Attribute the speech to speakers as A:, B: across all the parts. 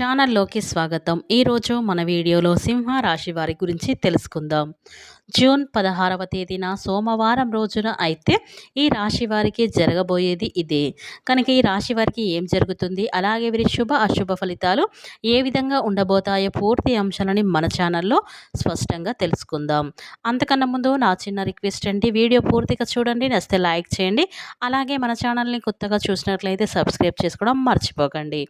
A: ఛానల్లోకి స్వాగతం. ఈరోజు మన వీడియోలో సింహ రాశి వారి గురించి తెలుసుకుందాం. జూన్ పదహారవ తేదీన సోమవారం రోజున అయితే ఈ రాశి వారికి జరగబోయేది ఇదే. కనుక ఈ రాశి వారికి ఏం జరుగుతుంది? అలాగే వీరి శుభ అశుభ ఫలితాలు ఏ విధంగా ఉండబోతాయో పూర్తి అంశాలని మన ఛానల్లో స్పష్టంగా తెలుసుకుందాం. అంతకన్నా ముందు నా చిన్న రిక్వెస్ట్ అండి వీడియో పూర్తిగా చూడండి నచ్చితే లైక్ చేయండి అలాగే మన ఛానల్ని కొత్తగా చూసినట్లయితే సబ్స్క్రైబ్ చేసుకోవడం మర్చిపోకండి.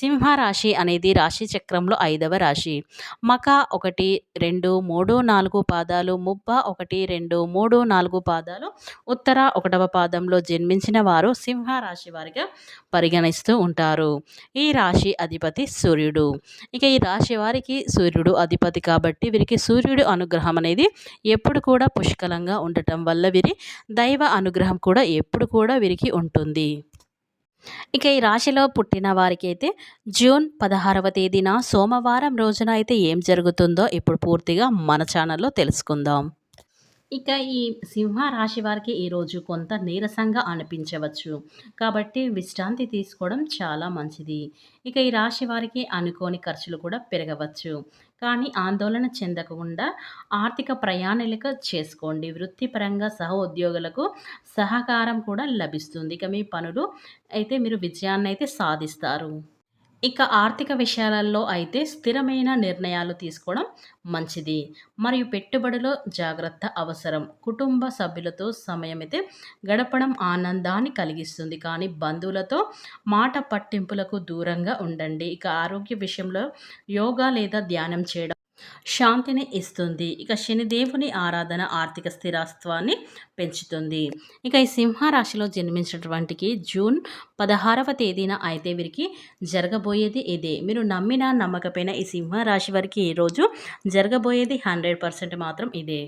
A: సింహ రాశి అనేది రాశి చక్రంలో ఐదవ రాశి. మక ఒకటి రెండు మూడు నాలుగు పాదాలు ముబ్బ ఒకటి రెండు మూడు నాలుగు పాదాలు. ఉత్తర ఒకటవ పాదంలో జన్మించిన వారు సింహ రాశి వారిగా పరిగణిస్తూ ఉంటారు. ఈ రాశి అధిపతి సూర్యుడు. ఇక ఈ రాశి వారికి సూర్యుడు అధిపతి కాబట్టి వీరికి సూర్యుడు అనుగ్రహం అనేది ఎప్పుడు కూడా పుష్కలంగా ఉండటం వల్ల వీరి దైవ అనుగ్రహం కూడా ఎప్పుడు కూడా వీరికి ఉంటుంది. ఇక ఈ రాశిలో పుట్టిన వారికి అయితే జూన్ పదహారవ తేదీన సోమవారం రోజున అయితే ఏం జరుగుతుందో ఇప్పుడు పూర్తిగా మన ఛానల్లో తెలుసుకుందాం. ఇక ఈ సింహ రాశి వారికి ఈరోజు కొంత నీరసంగా అనిపించవచ్చు. కాబట్టి విశ్రాంతి తీసుకోవడం చాలా మంచిది. ఇక ఈ రాశి వారికి అనుకోని ఖర్చులు కూడా పెరగవచ్చు. కానీ ఆందోళన చెందకుండా ఆర్థిక ప్రయాణాలకు చేసుకోండి. వృత్తిపరంగా సహ ఉద్యోగులకు సహకారం కూడా లభిస్తుంది. ఇక మీ పనులు అయితే మీరు విజయాన్ని అయితే సాధిస్తారు. ఇక ఆర్థిక విషయాలలో అయితే స్థిరమైన నిర్ణయాలు తీసుకోవడం మంచిది. మరియు పెట్టుబడిలో జాగ్రత్త అవసరం. కుటుంబ సభ్యులతో సమయమైతే గడపడం ఆనందాన్ని కలిగిస్తుంది. కానీ బంధువులతో మాట పట్టింపులకు దూరంగా ఉండండి. ఇక ఆరోగ్య విషయంలో యోగా లేదా ధ్యానం చేయడం శాంతిని ఇస్తుంది. ఇక శనిదేవుని ఆరాధన ఆర్థిక స్థిరత్వాన్ని పెంచుతుంది. ఇక ఈ సింహరాశిలో జన్మించినటువంటికి జూన్ పదహారవ తేదీన అయితే వీరికి జరగబోయేది ఇదే. మీరు నమ్మిన నమ్మకపోయిన ఈ సింహరాశి వారికి ఈరోజు జరగబోయేది హండ్రెడ్ పర్సెంట్ మాత్రం ఇదే.